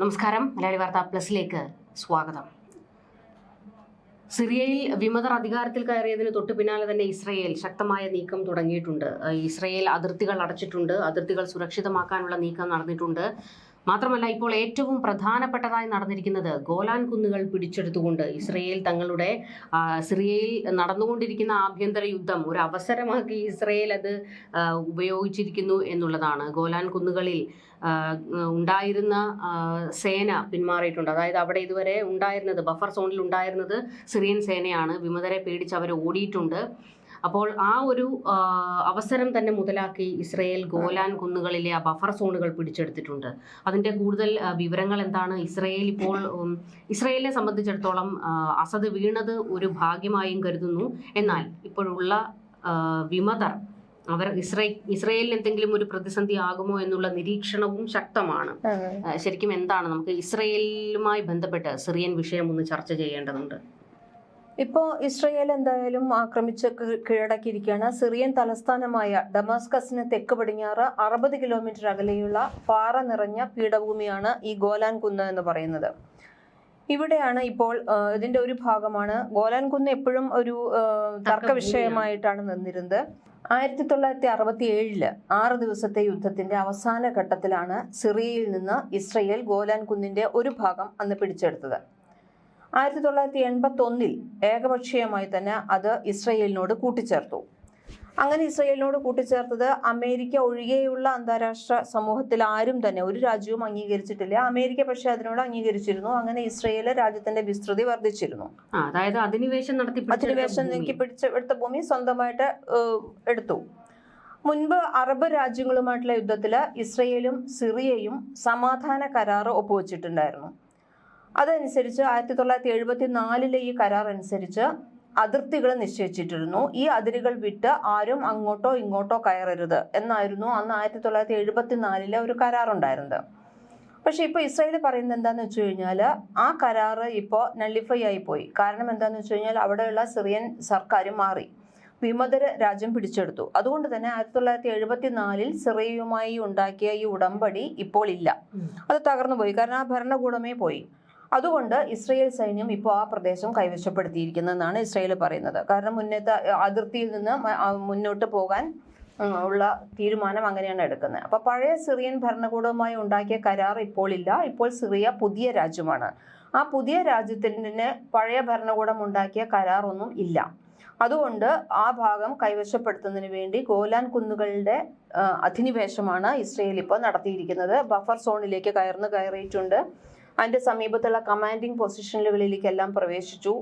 നമസ്കാരം. മലയാളി വാർത്ത പ്ലസിലേക്ക് സ്വാഗതം. സിറിയയിൽ വിമതർ അധികാരത്തിൽ കയറിയതിന് തൊട്ടു പിന്നാലെ തന്നെ ഇസ്രയേൽ ശക്തമായ നീക്കം തുടങ്ങിയിട്ടുണ്ട്. ഇസ്രയേൽ അതിർത്തികൾ അടച്ചിട്ടുണ്ട്. അതിർത്തികൾ സുരക്ഷിതമാക്കാനുള്ള നീക്കം നടന്നിട്ടുണ്ട്. മാത്രമല്ല ഇപ്പോൾ ഏറ്റവും പ്രധാനപ്പെട്ടതായി നടന്നിരിക്കുന്നത് ഗോലാൻ കുന്നുകൾ പിടിച്ചെടുത്തുകൊണ്ട് ഇസ്രയേൽ തങ്ങളുടെ സിറിയയിൽ നടന്നുകൊണ്ടിരിക്കുന്ന ആഭ്യന്തര യുദ്ധം ഒരു അവസരമാക്കി ഇസ്രയേൽ അത് ഉപയോഗിച്ചിരിക്കുന്നു എന്നുള്ളതാണ്. ഗോലാൻ കുന്നുകളിൽ ഉണ്ടായിരുന്ന സേന പിന്മാറിയിട്ടുണ്ട്. അതായത് അവിടെ ഇതുവരെ ഉണ്ടായിരുന്നത് ബഫർ സോണിൽ ഉണ്ടായിരുന്നത് സിറിയൻ സേനയാണ്. വിമതരെ പേടിച്ച് അവർ ഓടിയിട്ടുണ്ട്. അപ്പോൾ ആ ഒരു അവസരം തന്നെ മുതലാക്കി ഇസ്രയേൽ ഗോലാൻ കുന്നുകളിലെ ആ ബഫർ സോണുകൾ പിടിച്ചെടുത്തിട്ടുണ്ട്. അതിന്റെ കൂടുതൽ വിവരങ്ങൾ എന്താണ്? ഇസ്രയേൽ ഇപ്പോൾ ഇസ്രയേലിനെ സംബന്ധിച്ചിടത്തോളം അസദ് വീണത് ഒരു ഭാഗ്യമായും കരുതുന്നു. എന്നാൽ ഇപ്പോഴുള്ള വിമതർ അവർ ഇസ്രേ ഇസ്രയേലിന് എന്തെങ്കിലും ഒരു പ്രതിസന്ധി ആകുമോ എന്നുള്ള നിരീക്ഷണവും ശക്തമാണ്. ശരിക്കും എന്താണ്? നമുക്ക് ഇസ്രയേലുമായി ബന്ധപ്പെട്ട് സിറിയൻ വിഷയം ഒന്ന് ചർച്ച ചെയ്യേണ്ടതുണ്ട്. ഇപ്പോൾ ഇസ്രയേൽ എന്തായാലും ആക്രമിച്ച് കീഴടക്കിയിരിക്കുകയാണ്. സിറിയൻ തലസ്ഥാനമായ ഡമാസ്കസിന് തെക്ക് പടിഞ്ഞാറ് അറുപത് കിലോമീറ്റർ അകലെയുള്ള പാറ നിറഞ്ഞ പീഠഭൂമിയാണ് ഈ ഗോലാൻ കുന്ന് എന്ന് പറയുന്നത്. ഇവിടെയാണ് ഇപ്പോൾ ഇതിന്റെ ഒരു ഭാഗമാണ്. ഗോലാൻ കുന്ന് എപ്പോഴും ഒരു തർക്ക വിഷയമായിട്ടാണ് നിന്നിരുന്നത്. ആയിരത്തി തൊള്ളായിരത്തി അറുപത്തി ഏഴിൽ ആറ് ദിവസത്തെ യുദ്ധത്തിന്റെ അവസാന ഘട്ടത്തിലാണ് സിറിയയിൽ നിന്ന് ഇസ്രയേൽ ഗോലാൻ കുന്നിന്റെ ഒരു ഭാഗം അന്ന് പിടിച്ചെടുത്തത്. ആയിരത്തി തൊള്ളായിരത്തി എൺപത്തി ഒന്നിൽ ഏകപക്ഷീയമായി തന്നെ അത് ഇസ്രയേലിനോട് കൂട്ടിച്ചേർത്തു. അങ്ങനെ ഇസ്രയേലിനോട് കൂട്ടിച്ചേർത്തത് അമേരിക്ക ഒഴികെയുള്ള അന്താരാഷ്ട്ര സമൂഹത്തിൽ ആരും തന്നെ ഒരു രാജ്യവും അംഗീകരിച്ചിട്ടില്ല. അമേരിക്ക പക്ഷേ അതിനോട് അംഗീകരിച്ചിരുന്നു. അങ്ങനെ ഇസ്രയേൽ രാജ്യത്തിന്റെ വിസ്തൃതി വർദ്ധിച്ചിരുന്നു. അതായത് അധിനിവേശം നടത്തി അധിനിവേശം. നീക്കി പിടിച്ച എടുത്ത ഭൂമി സ്വന്തമായിട്ട് എടുത്തു. മുൻപ് അറബ് രാജ്യങ്ങളുമായിട്ടുള്ള യുദ്ധത്തിൽ ഇസ്രയേലും സിറിയയും സമാധാന കരാർ ഒപ്പുവെച്ചിട്ടുണ്ടായിരുന്നു. അതനുസരിച്ച് ആയിരത്തി തൊള്ളായിരത്തി എഴുപത്തി നാലിലെ ഈ കരാർ അനുസരിച്ച് അതിർത്തികൾ നിശ്ചയിച്ചിട്ടിരുന്നു. ഈ അതിരുകൾ വിട്ട് ആരും അങ്ങോട്ടോ ഇങ്ങോട്ടോ കയറരുത് എന്നായിരുന്നു അന്ന് ആയിരത്തി തൊള്ളായിരത്തി എഴുപത്തി നാലിലെ ഒരു കരാറുണ്ടായിരുന്നത്. പക്ഷെ ഇപ്പോൾ ഇസ്രായേൽ പറയുന്നത് എന്താന്ന് വെച്ച് കഴിഞ്ഞാൽ ആ കരാറ് ഇപ്പോൾ നള്ളിഫൈ ആയി പോയി കാരണം എന്താന്ന് വെച്ച് കഴിഞ്ഞാൽ അവിടെയുള്ള സിറിയൻ സർക്കാർ മാറി. വിമതര രാജ്യം പിടിച്ചെടുത്തു. അതുകൊണ്ട് തന്നെ ആയിരത്തി തൊള്ളായിരത്തി എഴുപത്തി നാലിൽ സിറിയയുമായി ഉണ്ടാക്കിയ ഈ ഉടമ്പടി ഇപ്പോൾ ഇല്ല. അത് തകർന്നു പോയി കാരണം ആ ഭരണകൂടമേ പോയി. അതുകൊണ്ട് ഇസ്രയേൽ സൈന്യം ഇപ്പോൾ ആ പ്രദേശം കൈവശപ്പെടുത്തിയിരിക്കുന്നതെന്നാണ് ഇസ്രയേൽ പറയുന്നത്. കാരണം മുന്നത്തെ അതിർത്തിയിൽ നിന്ന് മുന്നോട്ട് പോകാൻ ഉള്ള തീരുമാനം അങ്ങനെയാണ് എടുക്കുന്നത്. അപ്പോൾ പഴയ സിറിയൻ ഭരണകൂടവുമായി ഉണ്ടാക്കിയ കരാർ ഇപ്പോൾ ഇല്ല. ഇപ്പോൾ സിറിയ പുതിയ രാജ്യമാണ്. ആ പുതിയ രാജ്യത്തിന് പഴയ ഭരണകൂടം ഉണ്ടാക്കിയ കരാറൊന്നും ഇല്ല. അതുകൊണ്ട് ആ ഭാഗം കൈവശപ്പെടുത്തുന്നതിന് വേണ്ടി ഗോലാൻ കുന്നുകളുടെ അധിനിവേശമാണ് ഇസ്രയേൽ ഇപ്പോൾ നടത്തിയിരിക്കുന്നത്. ബഫർ സോണിലേക്ക് കയർന്ന് കയറിയിട്ടുണ്ട്. അതിന്റെ സമീപത്തുള്ള കമാൻഡിംഗ് പൊസിഷനുകളിലേക്കെല്ലാം പ്രവേശിച്ചു.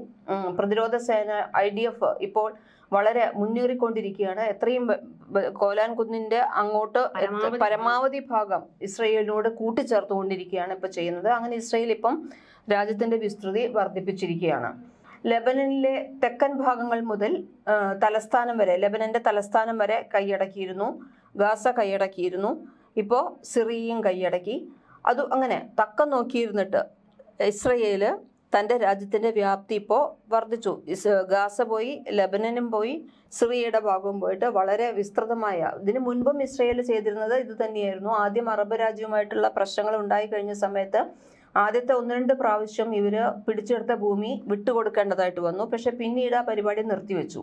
പ്രതിരോധ സേന ഐ ഡി എഫ് ഇപ്പോൾ വളരെ മുന്നേറിക്കൊണ്ടിരിക്കുകയാണ്. എത്രയും കോലാൻ കുന്നിന്റെ അങ്ങോട്ട് പരമാവധി പരമാവധി ഭാഗം ഇസ്രയേലിനോട് കൂട്ടിച്ചേർത്തുകൊണ്ടിരിക്കുകയാണ് ഇപ്പോൾ ചെയ്യുന്നത്. അങ്ങനെ ഇസ്രയേൽ ഇപ്പം രാജ്യത്തിന്റെ വിസ്തൃതി വർദ്ധിപ്പിച്ചിരിക്കുകയാണ്. ലെബനനിലെ തെക്കൻ ഭാഗങ്ങൾ മുതൽ തലസ്ഥാനം വരെ ലെബനന്റെ തലസ്ഥാനം വരെ കൈയടക്കിയിരുന്നു. ഗാസ കൈയടക്കിയിരുന്നു. ഇപ്പോൾ സിറിയയും കൈയടക്കി. അത് അങ്ങനെ തക്കം നോക്കിയിരുന്നിട്ട് ഇസ്രയേൽ തന്റെ രാജ്യത്തിന്റെ വ്യാപ്തി ഇപ്പോൾ വർദ്ധിച്ചു. ഗാസ പോയി ലബനനും പോയി സിറിയയുടെ ഭാഗവും പോയിട്ട് വളരെ വിസ്തൃതമായ ഇതിനു മുൻപും ഇസ്രയേൽ ചെയ്തിരുന്നത് ഇത് തന്നെയായിരുന്നു. ആദ്യം അറബ് രാജ്യവുമായിട്ടുള്ള പ്രശ്നങ്ങൾ ഉണ്ടായി കഴിഞ്ഞ സമയത്ത് ആദ്യത്തെ ഒന്ന് രണ്ട് പ്രാവശ്യം ഇവർ പിടിച്ചെടുത്ത ഭൂമി വിട്ടുകൊടുക്കേണ്ടതായിട്ട് വന്നു. പക്ഷെ പിന്നീട് ആ പരിപാടി നിർത്തിവെച്ചു.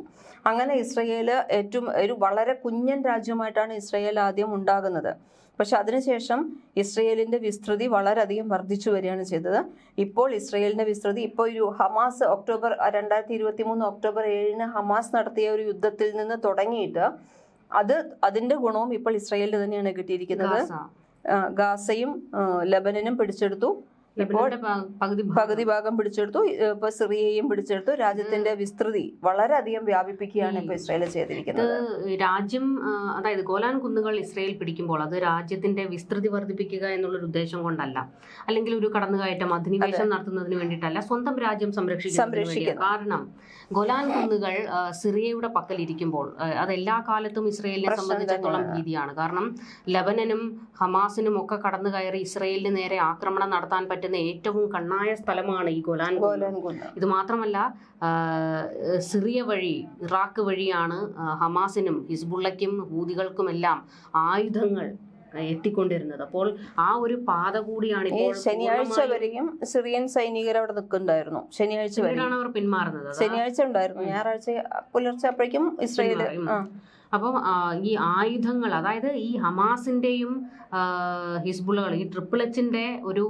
അങ്ങനെ ഇസ്രയേൽ ഏറ്റവും ഒരു വളരെ കുഞ്ഞൻ രാജ്യമായിട്ടാണ് ഇസ്രയേൽ ആദ്യം ഉണ്ടാകുന്നത്. പക്ഷെ അതിനുശേഷം ഇസ്രയേലിന്റെ വിസ്തൃതി വളരെയധികം വർദ്ധിച്ചു വരികയാണ് ചെയ്തത്. ഇപ്പോൾ ഇസ്രയേലിന്റെ വിസ്തൃതി ഇപ്പോൾ ഒരു ഹമാസ് ഒക്ടോബർ രണ്ടായിരത്തി ഇരുപത്തി മൂന്ന് ഒക്ടോബർ ഏഴിന് ഹമാസ് നടത്തിയ ഒരു യുദ്ധത്തിൽ നിന്ന് തുടങ്ങിയിട്ട് അത് അതിന്റെ ഗുണവും ഇപ്പോൾ ഇസ്രയേലിന് തന്നെയാണ് കിട്ടിയിരിക്കുന്നത്. ഗാസയും ലബനനും പിടിച്ചെടുത്തു. ഇപ്പോൾ പകുതി ഭാഗം. പിടിച്ചെടുത്തു. ഇപ്പൊ സിറിയയും പിടിച്ചെടുത്തു. രാജ്യത്തിന്റെ വിസ്തൃതി വളരെയധികം വ്യാപിപ്പിക്കുകയാണ് ഇപ്പൊ ഇസ്രായേൽ ചെയ്തിരിക്കുന്നത്. രാജ്യം അതായത് ഗോലാൻ കുന്നുകൾ ഇസ്രായേൽ പിടിക്കുമ്പോൾ അത് രാജ്യത്തിന്റെ വിസ്തൃതി വർദ്ധിപ്പിക്കുക എന്നുള്ളൊരു ഉദ്ദേശം കൊണ്ടല്ല. അല്ലെങ്കിൽ ഒരു കടന്നുകയറ്റം അധിനിവേശം നടത്തുന്നതിന് വേണ്ടിയിട്ടല്ല സ്വന്തം രാജ്യം സംരക്ഷിക്കുക കാരണം ഗോലാൻ കുന്നുകൾ സിറിയയുടെ പക്കൽ ഇരിക്കുമ്പോൾ അത് എല്ലാ കാലത്തും ഇസ്രയേലിനെ സംബന്ധിച്ചിടത്തോളം. ഭീതിയാണ്. കാരണം ലബനനും ഹമാസിനും ഒക്കെ കടന്നു കയറി ഇസ്രയേലിന് നേരെ ആക്രമണം നടത്താൻ പറ്റുന്ന ഏറ്റവും കണ്ണായ സ്ഥലമാണ് ഈ ഗോലാൻ. ഇത് മാത്രമല്ല സിറിയ വഴി ഇറാഖ് വഴിയാണ് ഹമാസിനും ഹിസ്ബുള്ളയ്ക്കും ഹൂതികൾക്കുമെല്ലാം ആയുധങ്ങൾ എത്തിക്കൊണ്ടിരുന്നത്. അപ്പോൾ ആ ഒരു പാത കൂടിയാണ് ശനിയാഴ്ച വരെയും സിറിയൻ സൈനികർ അവിടെ നിൽക്കുന്നുണ്ടായിരുന്നു. ശനിയാഴ്ച വരെയാണ് അവർ പിന്മാറുന്നത്? ശനിയാഴ്ച ഉണ്ടായിരുന്നു. ഞായറാഴ്ച പുലർച്ചെ അപ്പോഴേക്കും. ആ. അപ്പം ഈ ആയുധങ്ങൾ അതായത് ഈ ഹമാസിന്റെയും ഹിസ്ബുള്ളകൾ ഈ ട്രിപ്പിൾ എച്ചിന്റെ ഒരു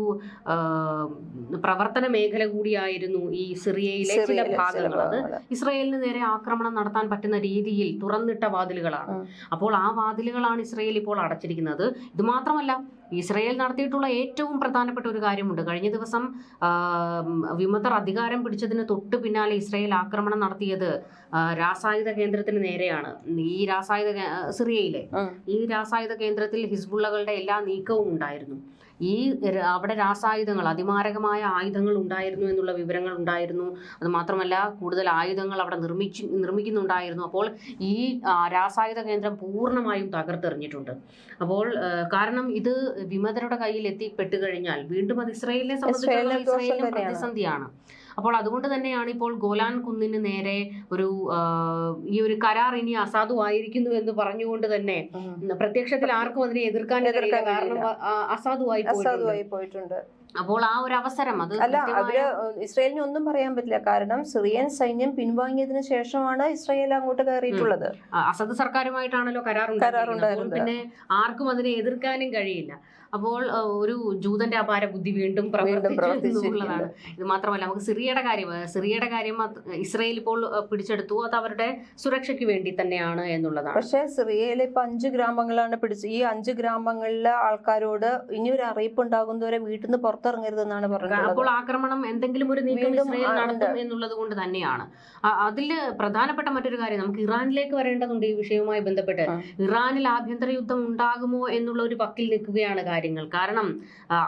പ്രവർത്തന മേഖല കൂടിയായിരുന്നു ഈ സിറിയയിലെ ചില ഭാഗങ്ങൾ. അത് ഇസ്രയേലിന് നേരെ ആക്രമണം നടത്താൻ പറ്റുന്ന രീതിയിൽ തുറന്നിട്ട വാതിലുകളാണ്. അപ്പോൾ ആ വാതിലുകളാണ് ഇസ്രയേൽ ഇപ്പോൾ അടച്ചിരിക്കുന്നത്. ഇത് മാത്രമല്ല ഇസ്രയേൽ നടത്തിയിട്ടുള്ള ഏറ്റവും പ്രധാനപ്പെട്ട ഒരു കാര്യമുണ്ട്. കഴിഞ്ഞ ദിവസം വിമതർ അധികാരം പിടിച്ചതിന് തൊട്ട് പിന്നാലെ ഇസ്രയേൽ ആക്രമണം നടത്തിയത് രാസായുധ കേന്ദ്രത്തിന് നേരെയാണ്. ഈ രാസായുധ സിറിയയിലെ ഈ രാസായുധ കേന്ദ്രത്തിൽ ഹിസ്ബുള്ളകളുടെ എല്ലാ നീക്കവും ഉണ്ടായിരുന്നു. ഈ അവിടെ രാസായുധങ്ങൾ അതിമാരകമായ ആയുധങ്ങൾ ഉണ്ടായിരുന്നു എന്നുള്ള വിവരങ്ങൾ ഉണ്ടായിരുന്നു. അത് മാത്രമല്ല കൂടുതൽ ആയുധങ്ങൾ അവിടെ നിർമ്മിച്ചു നിർമ്മിക്കുന്നുണ്ടായിരുന്നു. അപ്പോൾ ഈ രാസായുധ കേന്ദ്രം പൂർണമായും തകർത്തെറിഞ്ഞിട്ടുണ്ട്. അപ്പോൾ കാരണം ഇത് വിമതരുടെ കയ്യിൽ എത്തിപ്പെട്ടു കഴിഞ്ഞാൽ വീണ്ടും അത് ഇസ്രയേലിനെ സംബന്ധിച്ചിടത്തോളം ഇസ്രയേലിനും പ്രതിസന്ധിയാണ്. അപ്പോൾ അതുകൊണ്ട് തന്നെയാണ് ഇപ്പോൾ ഗോലാൻ കുന്നിന് നേരെ ഒരു ഈ ഒരു കരാർ ഇനി അസാധുവായിരിക്കുന്നു എന്ന് പറഞ്ഞുകൊണ്ട് തന്നെ പ്രത്യക്ഷത്തിൽ ആർക്കും അതിനെ എതിർക്കാൻ കാരണം. അസാധുവായി അസാധുവായി പോയിട്ടുണ്ട്. അപ്പോൾ ആ ഒരു അവസരം അത് അല്ല അവർ ഇസ്രയേലിന് ഒന്നും പറയാൻ പറ്റില്ല. കാരണം സിറിയൻ സൈന്യം പിൻവാങ്ങിയതിനു ശേഷമാണ് ഇസ്രയേൽ അങ്ങോട്ട് കയറിയിട്ടുള്ളത്. അസദ് സർക്കാരുമായിട്ടാണല്ലോ ഉണ്ടായിരുന്നത്. പിന്നെ ആർക്കും അതിനെ എതിർക്കാനും കഴിയില്ല. അപ്പോൾ ഒരു ജൂതന്റെ അപാര ബുദ്ധി വീണ്ടും പ്രവർത്തിച്ചിട്ടുള്ളതാണ്. ഇത് മാത്രമല്ല നമുക്ക് സിറിയയുടെ കാര്യം സിറിയയുടെ കാര്യം ഇസ്രയേൽ ഇപ്പോൾ പിടിച്ചെടുത്തു. അത് അവരുടെ സുരക്ഷയ്ക്ക് വേണ്ടി തന്നെയാണ് എന്നുള്ളതാണ്. പക്ഷെ സിറിയയിൽ ഇപ്പൊ അഞ്ച് ഗ്രാമങ്ങളാണ് പിടിച്ച് ഈ അഞ്ച് ഗ്രാമങ്ങളിലെ ആൾക്കാരോട് ഇനി ഒരു അറിയിപ്പ് ഉണ്ടാകുന്നവരെ വീട്ടിൽ നിന്ന് പുറത്തിറങ്ങരുതെന്നാണ് പറഞ്ഞത് അപ്പോൾ ആക്രമണം എന്തെങ്കിലും ഒരു നീക്കം ഇസ്രയേൽ നടത്തും എന്നുള്ളത് കൊണ്ട് തന്നെയാണ്. അതിൽ അതിൽ പ്രധാനപ്പെട്ട മറ്റൊരു കാര്യം നമുക്ക് ഇറാനിലേക്ക് വരേണ്ടതുണ്ട് ഈ വിഷയവുമായി ബന്ധപ്പെട്ട്. ഇറാനിൽ ആഭ്യന്തര യുദ്ധം ഉണ്ടാകുമോ എന്നുള്ള ഒരു പക്കിൽ നിൽക്കുകയാണ് കാര്യങ്ങൾ. കാരണം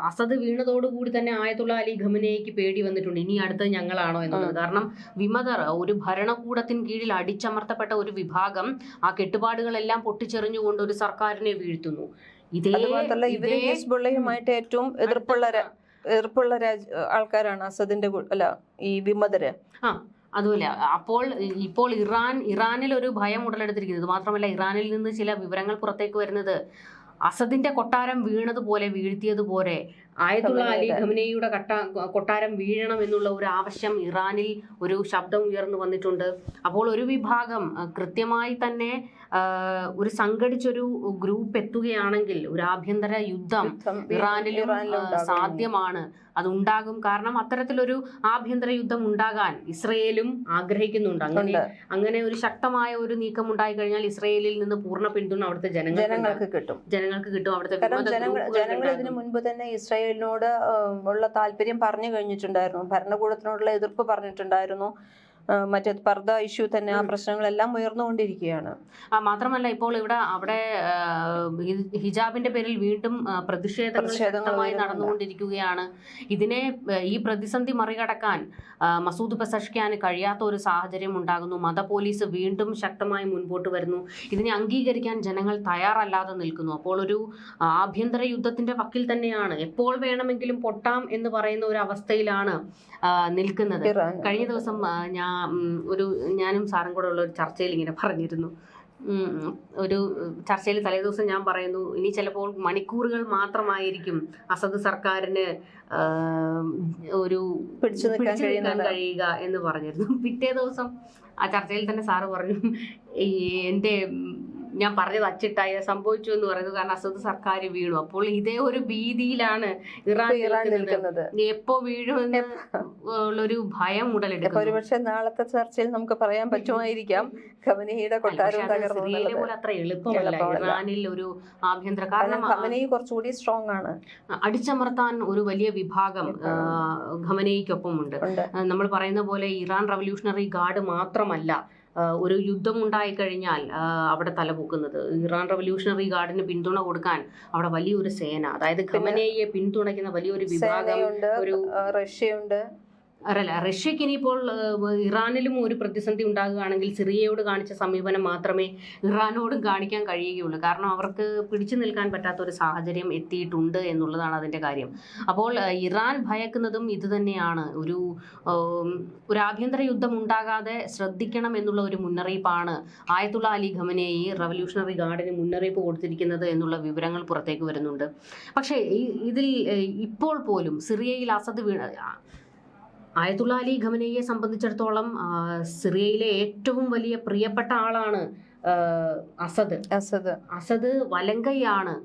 അസദ് വീണതോടുകൂടി തന്നെ ആയതുള്ള അലി ഖമനയ്ക്ക് പേടി വന്നിട്ടുണ്ട്. ഇനി അടുത്ത ഞങ്ങളാണോ എന്നുള്ളത്. കാരണം വിമതർ ഒരു ഭരണകൂടത്തിന് കീഴിൽ അടിച്ചമർത്തപ്പെട്ട ഒരു വിഭാഗം ആ കെട്ടുപാടുകളെല്ലാം പൊട്ടിച്ചെറിഞ്ഞുകൊണ്ട് ഒരു സർക്കാരിനെ വീഴ്ത്തുന്നു. ഇതേ ഇവർ ഹിസ്ബുള്ളയുമായിട്ട് ഏറ്റവും എതിർപ്പുള്ള എതിർപ്പുള്ള രാജ- ആൾക്കാരാണ് അസദിന്റെ അല്ല ഈ വിമതര്. ആ അതുമല്ല. അപ്പോൾ ഇപ്പോൾ ഇറാൻ ഇറാനിൽ ഒരു ഭയം ഉടലെടുത്തിരിക്കുന്നത് മാത്രമല്ല ഇറാനിൽ നിന്ന് ചില വിവരങ്ങൾ പുറത്തേക്ക് വരുന്നത് അസദിന്റെ കൊട്ടാരം വീണതുപോലെ വീഴ്ത്തിയതുപോലെ ആയത്തുള്ള അലി ഖമനയുടെ കട്ട കൊട്ടാരം വീഴണം എന്നുള്ള ഒരു ആവശ്യം ഇറാനിൽ ഒരു ശബ്ദം ഉയർന്നു വന്നിട്ടുണ്ട്. അപ്പോൾ ഒരു വിഭാഗം കൃത്യമായി തന്നെ ഒരു സംഘടിച്ചൊരു ഗ്രൂപ്പ് എത്തുകയാണെങ്കിൽ ഒരു ആഭ്യന്തര യുദ്ധം ഇറാനിലും. സാധ്യമാണ് അത് ഉണ്ടാകും. കാരണം അത്തരത്തിലൊരു ആഭ്യന്തര യുദ്ധം ഉണ്ടാകാൻ ഇസ്രയേലും ആഗ്രഹിക്കുന്നുണ്ട്. അങ്ങനെ അങ്ങനെ ഒരു ശക്തമായ ഒരു നീക്കം ഉണ്ടായി കഴിഞ്ഞാൽ ഇസ്രയേലിൽ നിന്ന് പൂർണ പിന്തുണ അവിടുത്തെ ജനങ്ങൾക്ക് കിട്ടും. ജനങ്ങൾക്ക് കിട്ടും. അവിടുത്തെ ജനങ്ങൾ ഇതിനു. മുൻപ് തന്നെ ഇസ്രായേലിനോട് ആ, ഉള്ള താല്പര്യം പറഞ്ഞു കഴിഞ്ഞിട്ടുണ്ടായിരുന്നു. ഭരണകൂടത്തിനോടുള്ള എതിർപ്പ് പറഞ്ഞിട്ടുണ്ടായിരുന്നു. മറ്റേ പർദ്ദ ഇഷ്യൂ തന്നെ ആ പ്രശ്നങ്ങളെല്ലാം ഉയർന്നുകൊണ്ടിരിക്കുകയാണ്. ആ മാത്രമല്ല ഇപ്പോൾ ഇവിടെ അവിടെ ഹിജാബിന്റെ പേരിൽ വീണ്ടും പ്രതിഷേധങ്ങൾ. നടന്നുകൊണ്ടിരിക്കുകയാണ്. ഇതിനെ ഈ പ്രതിസന്ധി മറികടക്കാൻ മസൂദ് പെസഷ്കാന് കഴിയാത്ത ഒരു സാഹചര്യം ഉണ്ടാകുന്നു. മത പോലീസ് വീണ്ടും ശക്തമായി മുൻപോട്ട് വരുന്നു. ഇതിനെ അംഗീകരിക്കാൻ ജനങ്ങൾ തയ്യാറല്ലാതെ നിൽക്കുന്നു. അപ്പോൾ ഒരു ആഭ്യന്തര യുദ്ധത്തിന്റെ വക്കിൽ തന്നെയാണ്. എപ്പോൾ വേണമെങ്കിലും പൊട്ടാം എന്ന് പറയുന്ന ഒരു അവസ്ഥയിലാണ് നിൽക്കുന്നത്. കഴിഞ്ഞ ദിവസം ഞാൻ ഒരു ഞാനും സാറും കൂടെ ഉള്ള ഒരു ചർച്ചയിൽ ഇങ്ങനെ പറഞ്ഞിരുന്നു ഒരു ചർച്ചയിൽ തലേദിവസം ഞാൻ പറയുന്നു ഇനി ചിലപ്പോൾ മണിക്കൂറുകൾ മാത്രമായിരിക്കും അസദ് സർക്കാരിന് ഒരു പിടിച്ചു നിൽക്കാൻ. കഴിയുക എന്ന് പറഞ്ഞിരുന്നു പിറ്റേ ദിവസം ആ ചർച്ചയിൽ തന്നെ സാറ് പറഞ്ഞു എന്റെ ഞാൻ പറഞ്ഞത് അച്ചിട്ടായ സംഭവിച്ചു എന്ന് പറയുന്നത് കാരണം അസദ് സർക്കാർ വീണു. അപ്പോൾ ഇതേ ഒരു ഭീതിയിലാണ് ഇറാൻ നിൽക്കുന്നത്. എപ്പോ വീഴുമെന്ന് ഉള്ളൊരു ഭയം ഉടലെടുക്കും ഒരുപക്ഷെ നാളത്തെ ചർച്ചയിൽ നമുക്ക് പറയാൻ പറ്റുമായിരിക്കാം. ഖമനയുടെ കൊട്ടാരം തകർന്നു പോലെ അത്ര എളുപ്പമല്ല. ഇറാനിൽ ഒരു ആഭ്യന്തര കാരണം ഖമനയി കുറച്ചുകൂടി സ്ട്രോങ് ആണ്. അടിച്ചമർത്താൻ ഒരു വലിയ വിഭാഗം ഖമനയ്ക്കൊപ്പമുണ്ട് ഉണ്ട്. നമ്മൾ പറയുന്ന പോലെ ഇറാൻ റവല്യൂഷണറി ഗാർഡ് മാത്രമല്ല. ഒരു യുദ്ധം ഉണ്ടായി കഴിഞ്ഞാൽ അവിടെ തലപൊക്കുന്നത്. ഇറാൻ റവല്യൂഷണറി ഗാർഡിന് പിന്തുണ കൊടുക്കാൻ അവിടെ വലിയൊരു സേന. അതായത് ഖമനയെ പിന്തുണയ്ക്കുന്ന വലിയൊരു വിഭാഗം ഒരു റഷ്യയുണ്ട്. അല്ല റഷ്യക്ക് ഇനിയിപ്പോൾ ഇറാനിലും ഒരു പ്രതിസന്ധി ഉണ്ടാകുകയാണെങ്കിൽ സിറിയയോട് കാണിച്ച സമീപനം മാത്രമേ ഇറാനോടും കാണിക്കാൻ കഴിയുകയുള്ളൂ. കാരണം അവർക്ക് പിടിച്ചു നിൽക്കാൻ പറ്റാത്ത ഒരു സാഹചര്യം എത്തിയിട്ടുണ്ട് എന്നുള്ളതാണ് അതിന്റെ കാര്യം. അപ്പോൾ ഇറാൻ ഭയക്കുന്നതും ഇത് തന്നെയാണ്. ഒരു ഒരു ആഭ്യന്തര യുദ്ധം ഉണ്ടാകാതെ ശ്രദ്ധിക്കണം എന്നുള്ള ഒരു മുന്നറിയിപ്പാണ് ആയത്തുള്ള അലി ഈ റവല്യൂഷണറി ഗാർഡിന് മുന്നറിയിപ്പ് കൊടുത്തിരിക്കുന്നത് എന്നുള്ള വിവരങ്ങൾ പുറത്തേക്ക് വരുന്നുണ്ട്. പക്ഷേ ഇതിൽ ഇപ്പോൾ പോലും സിറിയയിൽ അസദ് വീണ ആയത്തുള്ള അലി ഖമനയെ സംബന്ധിച്ചിടത്തോളം സിറിയയിലെ ഏറ്റവും വലിയ പ്രിയപ്പെട്ട ആളാണ് അസദ്. അസദ്. അസദ് വലങ്കയാണ്.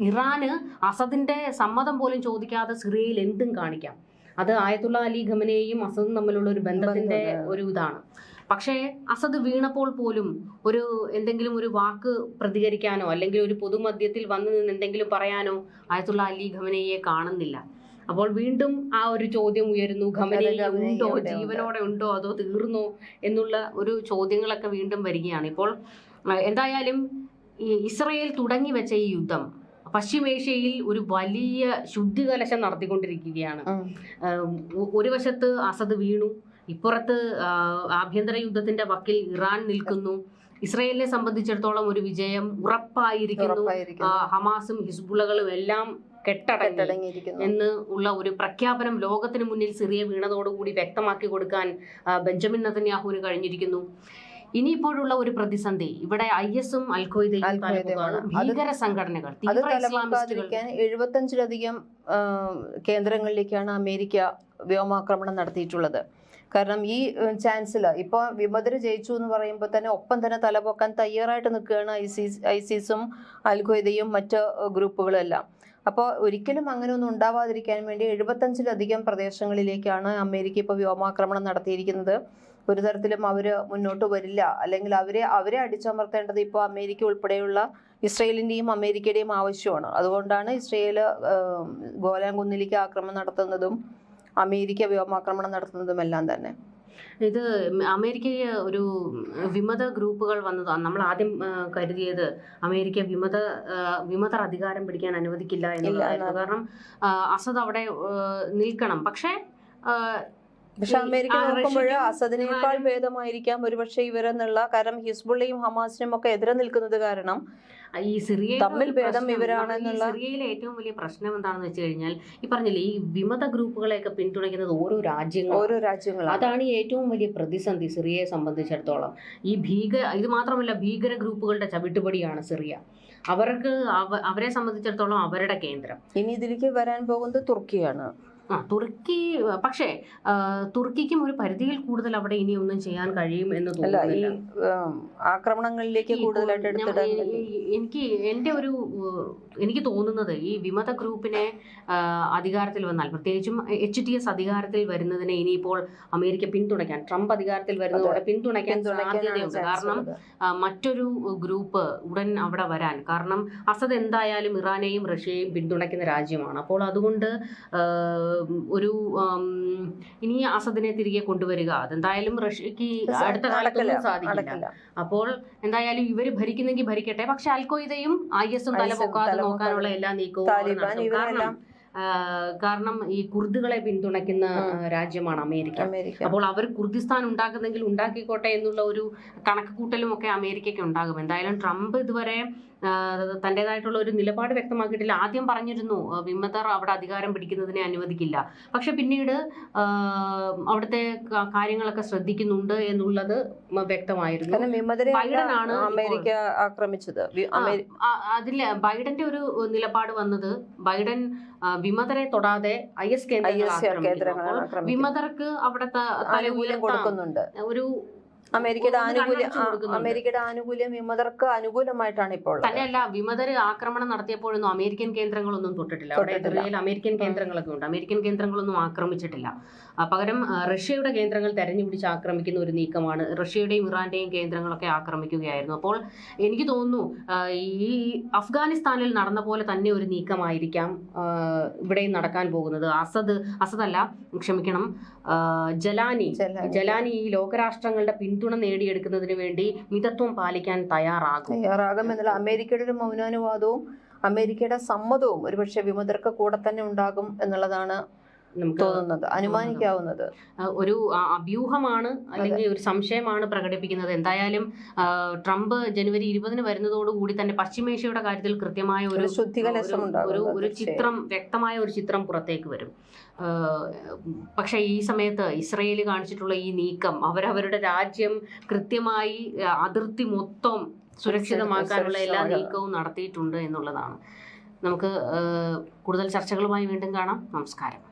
ഇറാന് അസദിന്റെ സമ്മതം പോലും ചോദിക്കാതെ സിറിയയിൽ എന്തും കാണിക്കാം. അത് ആയത്തുള്ള അലി ഖമനയെയും അസദും തമ്മിലുള്ള ഒരു ബന്ധത്തിന്റെ ഒരു ഇതാണ്. പക്ഷേ അസദ് വീണപ്പോൾ പോലും ഒരു എന്തെങ്കിലും ഒരു വാക്ക് പ്രതികരിക്കാനോ അല്ലെങ്കിൽ ഒരു പൊതുമധ്യത്തിൽ വന്നു നിന്ന് എന്തെങ്കിലും പറയാനോ ആയത്തുള്ള അലി ഖമനയെ കാണുന്നില്ല. അപ്പോൾ വീണ്ടും ആ ഒരു ചോദ്യം ഉയരുന്നു. ഖമനയെ ഉണ്ടോ? ജീവനോടെ ഉണ്ടോ? അതോ തീർന്നോ? എന്നുള്ള ഒരു ചോദ്യങ്ങളൊക്കെ വീണ്ടും വരികയാണ്. ഇപ്പോൾ എന്തായാലും ഈ ഇസ്രയേൽ തുടങ്ങി വെച്ച ഈ യുദ്ധം പശ്ചിമേഷ്യയിൽ ഒരു വലിയ ശുദ്ധികലശം നടത്തിക്കൊണ്ടിരിക്കുകയാണ്. ഒരു വശത്ത് അസദ് വീണു ഇപ്പുറത്ത് ആഭ്യന്തര യുദ്ധത്തിന്റെ വക്കിൽ ഇറാൻ നിൽക്കുന്നു ഇസ്രയേലിനെ സംബന്ധിച്ചിടത്തോളം ഒരു വിജയം ഉറപ്പായിരിക്കുന്നു. ഹമാസും ഹിസ്ബുള്ളകളും എല്ലാം കെട്ടടങ്ങി എന്ന് ഉള്ള ഒരു പ്രഖ്യാപനം ലോകത്തിന് മുന്നിൽ സിറിയ വീണതോടുകൂടി വ്യക്തമാക്കി കൊടുക്കാൻ ബെഞ്ചമിൻ നതന്യാഹുവിന് കഴിഞ്ഞിരിക്കുന്നു. ഇനിയിപ്പോഴുള്ള ഒരു പ്രതിസന്ധി ഇവിടെ ഐ എസും ഭീകര സംഘടനകൾ എഴുപത്തഞ്ചിലധികം കേന്ദ്രങ്ങളിലേക്കാണ് അമേരിക്ക വ്യോമാക്രമണം നടത്തിയിട്ടുള്ളത്. കാരണം ഈ ചാൻസലർ ഇപ്പോൾ വിമതര് ജയിച്ചു എന്ന് പറയുമ്പോൾ തന്നെ ഒപ്പം തന്നെ തലപൊക്കാൻ തയ്യാറായിട്ട് നിൽക്കുകയാണ് ഐസിസ് ഐസിസും അൽഖയ്ദയും മറ്റ് ഗ്രൂപ്പുകളെല്ലാം. അപ്പോൾ ഒരിക്കലും അങ്ങനെ ഒന്നും ഉണ്ടാവാതിരിക്കാൻ വേണ്ടി എഴുപത്തഞ്ചിലധികം പ്രദേശങ്ങളിലേക്കാണ് അമേരിക്ക ഇപ്പോൾ വ്യോമാക്രമണം നടത്തിയിരിക്കുന്നത്. ഒരു തരത്തിലും അവർ മുന്നോട്ട് വരില്ല. അല്ലെങ്കിൽ അവരെ അവരെ അടിച്ചമർത്തേണ്ടത് ഇപ്പോൾ അമേരിക്ക ഉൾപ്പെടെയുള്ള ഇസ്രയേലിന്റെയും അമേരിക്കയുടെയും ആവശ്യമാണ്. അതുകൊണ്ടാണ് ഇസ്രയേൽ ഗോലാൻ കുന്നിലേക്ക് ആക്രമണം നടത്തുന്നതും അമേരിക്ക വ്യോമാക്രമണം നടത്തുന്നതും എല്ലാം തന്നെ. ഇത് അമേരിക്കയെ ഒരു വിമത ഗ്രൂപ്പുകൾ വന്നതാണ് നമ്മൾ ആദ്യം കരുതിയത് അമേരിക്ക വിമത വിമതർ അധികാരം പിടിക്കാൻ അനുവദിക്കില്ല എന്നുള്ളതായിരുന്നു. കാരണം അസദ് അവിടെ നിൽക്കണം. പക്ഷേ പക്ഷെ അമേരിക്ക നോക്കുമ്പോഴ് നോക്കുമ്പോൾ അസദിനേക്കാൾ ഭേദമായിരിക്കാം ഒരുപക്ഷെ ഇവരെന്നുള്ള കാരണം ഹിസ്ബുള്ളയും ഹമാസിനും ഒക്കെ എതിരെ നിൽക്കുന്നത് കാരണം ഈ സിറിയ തമ്മിൽ ഭേദം ഇവരാണെന്നുള്ള- സിറിയയിലെ ഏറ്റവും വലിയ പ്രശ്നം എന്താണെന്ന് വെച്ച് കഴിഞ്ഞാൽ ഈ പറഞ്ഞില്ലേ ഈ വിമത ഗ്രൂപ്പുകളെയൊക്കെ പിന്തുണയ്ക്കുന്നത് ഓരോ രാജ്യങ്ങൾ ഓരോ രാജ്യങ്ങൾ അതാണ് ഈ ഏറ്റവും വലിയ പ്രതിസന്ധി സിറിയയെ സംബന്ധിച്ചിടത്തോളം. ഈ ഭീകര ഇത് മാത്രമല്ല ഭീകര ഗ്രൂപ്പുകളുടെ ചവിട്ടുപടിയാണ് സിറിയ. അവർക്ക് അവരെ സംബന്ധിച്ചിടത്തോളം അവരുടെ കേന്ദ്രം. ഇനി ഇതിലേക്ക് വരാൻ പോകുന്നത് തുർക്കിയാണ്. ആ തുർക്കി പക്ഷേ തുർക്കിക്കും ഒരു പരിധിയിൽ കൂടുതൽ അവിടെ ഇനി ഒന്നും ചെയ്യാൻ കഴിയും എന്ന് തോന്നുന്നു ആക്രമണങ്ങളിലേക്ക് കൂടുതലായിട്ട് എനിക്ക് എന്റെ ഒരു എനിക്ക് തോന്നുന്നത് ഈ വിമത ഗ്രൂപ്പിനെ അധികാരത്തിൽ വന്നാൽ പ്രത്യേകിച്ചും എച്ച് ടി എസ് അധികാരത്തിൽ വരുന്നതിനെ ഇനിയിപ്പോൾ അമേരിക്ക പിന്തുണയ്ക്കാൻ ട്രംപ് അധികാരത്തിൽ വരുന്നതോടെ പിന്തുണയ്ക്കാൻ സാധ്യതയുണ്ട്. കാരണം മറ്റൊരു ഗ്രൂപ്പ് ഉടൻ അവിടെ വരാൻ കാരണം അസദ് എന്തായാലും ഇറാനെയും റഷ്യയെയും പിന്തുണയ്ക്കുന്ന രാജ്യമാണ്. അപ്പോൾ അതുകൊണ്ട് ഒരു ഇനി അസദിനെ തിരികെ കൊണ്ടുവരിക. അതെന്തായാലും റഷ്യക്ക് അടുത്ത കാലത്തൊന്നും സാധിക്കില്ല. അപ്പോൾ എന്തായാലും ഇവർ ഭരിക്കുന്നെങ്കിൽ ഭരിക്കട്ടെ. പക്ഷെ അൽക്കോയിതയും ഐ എസും തലപൊക്കാതെ നോക്കാനുള്ള എല്ലാ നീക്കവും കാരണം കാരണം ഈ കുർദുകളെ പിന്തുണയ്ക്കുന്ന രാജ്യമാണ് അമേരിക്ക. അപ്പോൾ അവർ കുർദിസ്ഥാൻ ഉണ്ടാക്കുന്നെങ്കിൽ ഉണ്ടാക്കിക്കോട്ടെ എന്നുള്ള ഒരു കണക്ക് കൂട്ടലും ഒക്കെ അമേരിക്കയ്ക്ക് ഉണ്ടാകും. എന്തായാലും ട്രംപ് ഇതുവരെ തന്റെതായിട്ടുള്ള ഒരു നിലപാട് വ്യക്തമാക്കിയിട്ടില്ല. ആദ്യം പറഞ്ഞിരുന്നു വിമതർ അവിടെ അധികാരം പിടിക്കുന്നതിനെ അനുവദിക്കില്ല. പക്ഷെ പിന്നീട് അവിടുത്തെ കാര്യങ്ങളൊക്കെ ശ്രദ്ധിക്കുന്നുണ്ട് എന്നുള്ളത് വ്യക്തമായിരുന്നു. ബൈഡനാണ് ബൈഡൻ ആണ് അമേരിക്ക ആക്രമിച്ചത്. അതിൽ ബൈഡന്റെ ഒരു നിലപാട് വന്നത് ബൈഡൻ വിമതരെ തൊടാതെ ഐ എസ് കേന്ദ്രങ്ങൾ വിമതർക്ക് അവിടുത്തെ കൊടുക്കുന്നുണ്ട്. ഒരു അമേരിക്കയുടെ ആനുകൂല്യം. അമേരിക്കയുടെ ആനുകൂല്യം വിമതർക്ക് അനുകൂലമായിട്ടാണ് ഇപ്പോൾ. തന്നെയല്ല വിമതർ ആക്രമണം നടത്തിയപ്പോഴൊന്നും അമേരിക്കൻ കേന്ദ്രങ്ങളൊന്നും തൊട്ടിട്ടില്ല അവിടെ. ഇസ്രയേൽ അമേരിക്കൻ കേന്ദ്രങ്ങളൊക്കെ ഉണ്ട് അമേരിക്കൻ കേന്ദ്രങ്ങളൊന്നും ആക്രമിച്ചിട്ടില്ല പകരം റഷ്യയുടെ കേന്ദ്രങ്ങൾ തെരഞ്ഞു പിടിച്ച് ആക്രമിക്കുന്ന ഒരു നീക്കമാണ്. റഷ്യയുടെയും ഇറാന്റെയും കേന്ദ്രങ്ങളൊക്കെ ആക്രമിക്കുകയായിരുന്നു. അപ്പോൾ എനിക്ക് തോന്നുന്നു ഈ അഫ്ഗാനിസ്ഥാനിൽ നടന്ന പോലെ തന്നെ ഒരു നീക്കമായിരിക്കാം ഇവിടെയും നടക്കാൻ പോകുന്നത്. അസദ് അസദല്ല ക്ഷമിക്കണം ജലാനി. ജലാനി. ഈ ലോകരാഷ്ട്രങ്ങളുടെ പിന്തുണ നേടിയെടുക്കുന്നതിന് വേണ്ടി മിതത്വം പാലിക്കാൻ തയ്യാറാകും. തയ്യാറാകും എന്നുള്ള അമേരിക്കയുടെ ഒരു മൗനാനുവാദവും അമേരിക്കയുടെ സമ്മതവും ഒരുപക്ഷെ വിമതർക്ക് കൂടെ തന്നെ ഉണ്ടാകും എന്നുള്ളതാണ് തോന്നുന്നത് അനുമാനിക്കാവുന്നത്. ഒരു അഭ്യൂഹമാണ് അല്ലെങ്കിൽ ഒരു സംശയമാണ് പ്രകടിപ്പിക്കുന്നത്. എന്തായാലും ട്രംപ് ജനുവരി ഇരുപതിന് വരുന്നതോടുകൂടി തന്നെ പശ്ചിമേഷ്യയുടെ കാര്യത്തിൽ കൃത്യമായ ഒരു ഒരു ഒരു- ചിത്രം വ്യക്തമായ ഒരു ചിത്രം പുറത്തേക്ക് വരും. പക്ഷേ ഈ സമയത്ത് ഇസ്രയേൽ കാണിച്ചിട്ടുള്ള ഈ നീക്കം അവരവരുടെ രാജ്യം കൃത്യമായി അതിർത്തി മൊത്തം സുരക്ഷിതമാക്കാനുള്ള എല്ലാ നീക്കവും നടത്തിയിട്ടുണ്ട് എന്നുള്ളതാണ്. നമുക്ക് കൂടുതൽ ചർച്ചകളുമായി വീണ്ടും കാണാം. നമസ്കാരം.